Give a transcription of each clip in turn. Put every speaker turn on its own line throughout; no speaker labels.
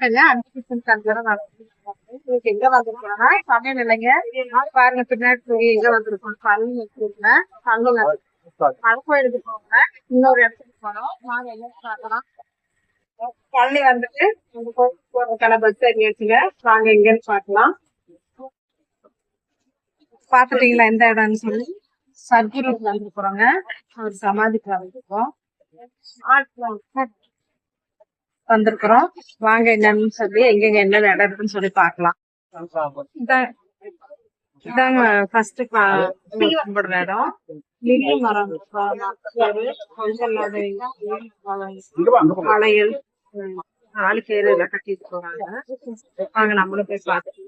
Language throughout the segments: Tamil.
வணக்கங்க அன்பின் சந்திரன் இன்னைக்கு எங்க வந்திருக்கோம்னா சமையல் இல்லைங்க. பாருங்க பின்னாடி போய் எங்க வந்திருக்கோம் பழனி வச்சிருக்கேன் அங்க மலை கோயிலுக்கு போங்க. இன்னொரு இடத்துக்கு போனோம் வாங்க எங்க பார்க்கலாம் பழனி வந்துட்டு அந்த கோயிலுக்கு போறதுக்கான பஸ் ஏறியாச்சுங்க. வாங்க எங்கன்னு பார்க்கலாம். பாத்துட்டீங்களா எந்த இடம்னு சொல்லி? சர்க்குரு வந்து போறோங்க. அவர் சமாதிக்கு வந்திருக்கோம். வந்திருக்கிறோம். வாங்க என்னன்னு சொல்லி எங்கெங்க என்ன இடம் இருக்குன்னு சொல்லி பார்க்கலாம். இதான் இதாங்க ஃபர்ஸ்ட் கும்பிடுற இடம். லில்லி மரம் கொஞ்சம் வளையல் நாலு பேர் எல்லாம் கட்டிட்டு போறாங்க. வாங்க நம்மளும் போய் பார்த்து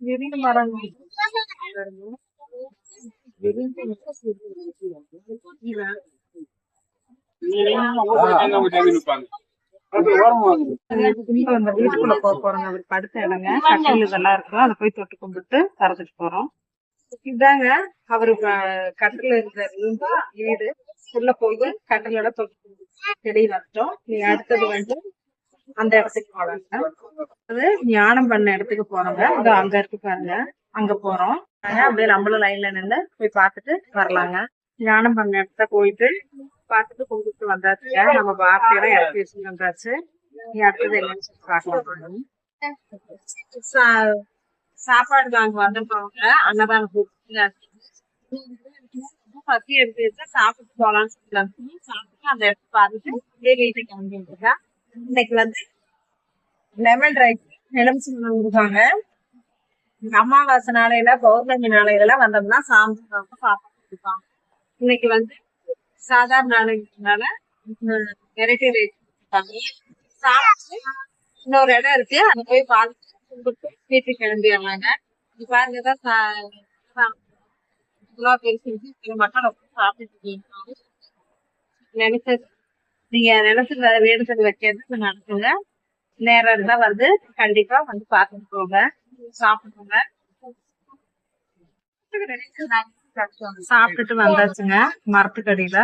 லில்லி மரம். இப்ப இந்த வீட்டுக்குள்ள போக போறோங்க அவர் படுத்த இடங்க கட்டில் இதெல்லாம் இருக்கும் அதை போய் தொட்டு கும்பிட்டு திறந்துட்டு போறோம் இதாங்க அவரு கட்டில இருந்த வீடு உள்ள போய் கட்டிலோட தொட்டு கும்பிட்டு வெளியே வந்துட்டோம் நீ அடுத்தது வந்து அந்த இடத்துக்கு போறாங்க அது ஞானம் பண்ண இடத்துக்கு போறோங்க. இது அங்க இருக்கு பாருங்க. அங்க போறோம். நாங்க அப்படியே நம்மளும் லைன்ல நின்று போய் பார்த்துட்டு வரலாங்க. ஞானம் பண்ண இடத்த போயிட்டு பார்த்துட்டு கும்பிட்டு வந்தாச்சுங்க நம்ம வார்த்தையெல்லாம் இறக்கி வச்சுட்டு வந்தாச்சு. அடுத்தது என்னன்னு சொல்லி பார்க்கலாம்? சாப்பாடு வாங்க வந்திருக்கவங்க அன்னதானம் பத்தி எடுத்து வச்சு சாப்பிட்டு போலாம்னு சொல்லிட்டாங்க. சாப்பிட்டு அந்த இடத்த பார்த்துட்டு அப்படியே வீட்டுக்கு கிளம்பிட்டு இன்னைக்கு வந்து லெமன் ரைஸ் எலுமிச்சம்பழம் கொடுத்தாங்க. அமாவாசை நாளையில பௌர்ணமி நாளையில வந்தோம்னா சாமி சாப்பிட்டு சாப்பாடு கொடுப்பாங்க. இன்னைக்கு வந்து சாதாரண ஆளுங்கிறதுனால வெரைட்டி ரைஸ் கொடுத்தாங்க சாப்பிட்டு இன்னொரு இடம் இருக்கு அங்க போய் பார்த்துட்டு கும்பிட்டு வீட்டுக்கு கிளம்பிடுறாங்க இது பாருங்க தான் சா- சா- பெருசு இருக்கு. சில மக்கள் சாப்பிட்டு நினைச்சது நீங்க நினைச்சது வேணுச்சது வைக்கிறது நடக்குங்க. நேரம் இருந்தா வந்து கண்டிப்பா வந்து பார்த்துட்டு போங்க. சாப்பிடுங்க சாப்பிட்டுட்டு வந்தாச்சுங்க மரத்துக்கடியில.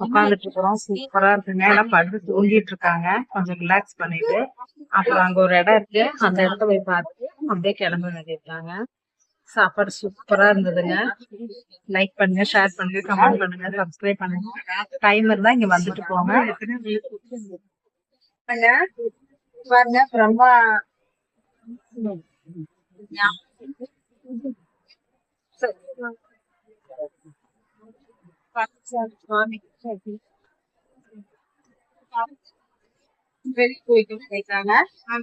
உட்காந்துட்டு இருக்கிறோம் சூப்பரா இருக்குங்க. எல்லாம் படுத்து தூங்கிட்டு இருக்காங்க கொஞ்சம் ரிலாக்ஸ் பண்ணிட்டு அப்புறம் அங்க ஒரு இடம் இருக்கு. அந்த இடத்த போய் பார்த்துட்டு அப்படியே கிளம்ப வேண்டியிருக்காங்க சாப்பாடு சூப்பரா இருந்ததுங்க. லைக் பண்ணுங்க ஷேர் பண்ணுங்க கமெண்ட் பண்ணுங்க சப்ஸ்கிரைப் பண்ணுங்க. டைம் இருந்தா இங்க வந்துட்டு போங்க. பாருங்க, பிரம்மா. அங்க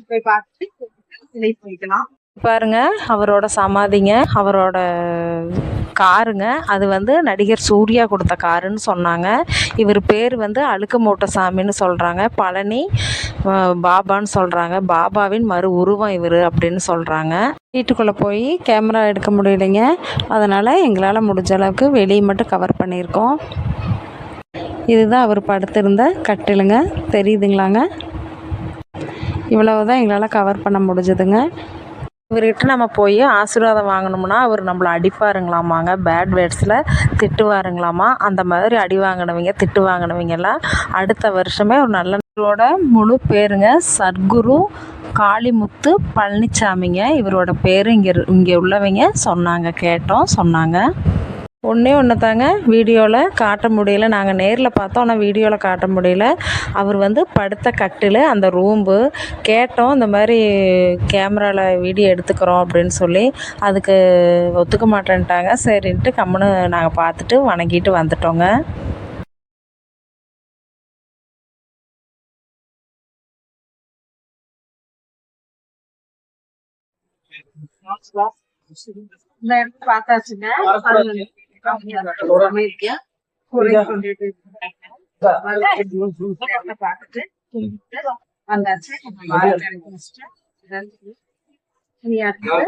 போய் பார்த்துட்டு போய்க்கலாம்
பாருங்க அவரோட சமாதிங்க அவரோட காருங்க. அது வந்து நடிகர் சூர்யா கொடுத்த காருன்னு சொன்னாங்க. இவர் பேர் வந்து அழுக்கு மூட்டை சாமின்னு சொல்கிறாங்க பழனி பாபான்னு சொல்கிறாங்க பாபாவின் மறு உருவம் இவர் அப்படின்னு சொல்கிறாங்க வீட்டுக்குள்ளே போய் கேமரா எடுக்க முடியலைங்க. அதனால் எங்களால் முடிஞ்ச அளவுக்கு வெளியே மட்டும் கவர் பண்ணியிருக்கோம். இதுதான் அவர் படுத்திருந்த கட்டிலுங்க. தெரியுதுங்களாங்க? இவ்வளவு தான் எங்களால் கவர் பண்ண முடிஞ்சதுங்க. இவர்கிட்ட நம்ம போய் ஆசீர்வாதம் வாங்கினோம்னா அவர் நம்மளை அடிப்பாருங்களாமாங்க. பேட் வேர்ட்ஸில் திட்டுவாருங்களாமா? அந்த மாதிரி அடி வாங்கினவங்க திட்டு வாங்கினவங்கெல்லாம் அடுத்த வருஷமே ஒரு நல்ல இவரோட முழு பேருங்க. சர்க்குரு காளிமுத்து பழனிசாமிங்க இவரோட பேர் இங்கே இங்கே உள்ளவங்க சொன்னாங்க கேட்டோம் சொன்னாங்க. ஒன்றே ஒன்று தாங்க வீடியோவில் காட்ட முடியல. நாங்கள் நேரில் பார்த்தோம் ஆனால் வீடியோவில் காட்ட முடியல. அவர் வந்து படுத்த கட்டில் அந்த ரூம்பு கேட்டோம் இந்த மாதிரி கேமராவில் வீடியோ எடுத்துக்கிறோம் அப்படின்னு சொல்லி அதுக்கு ஒத்துக்க மாட்டேன்ட்டாங்க. சரின்ட்டு கம்முன்னு நாங்கள் பார்த்துட்டு வணங்கிட்டு வந்துட்டோங்க.
இந்த இடத்த பார்த்தாச்சுங்க. அமைதியா குறை சொல்லிட்டு இருக்காங்க. இந்த இடத்த பார்த்துட்டு கும்பிட்டு வந்தாச்சு வாழ்க்கை முடிச்சுட்டு, இதாச்சு. இனி அடுத்தது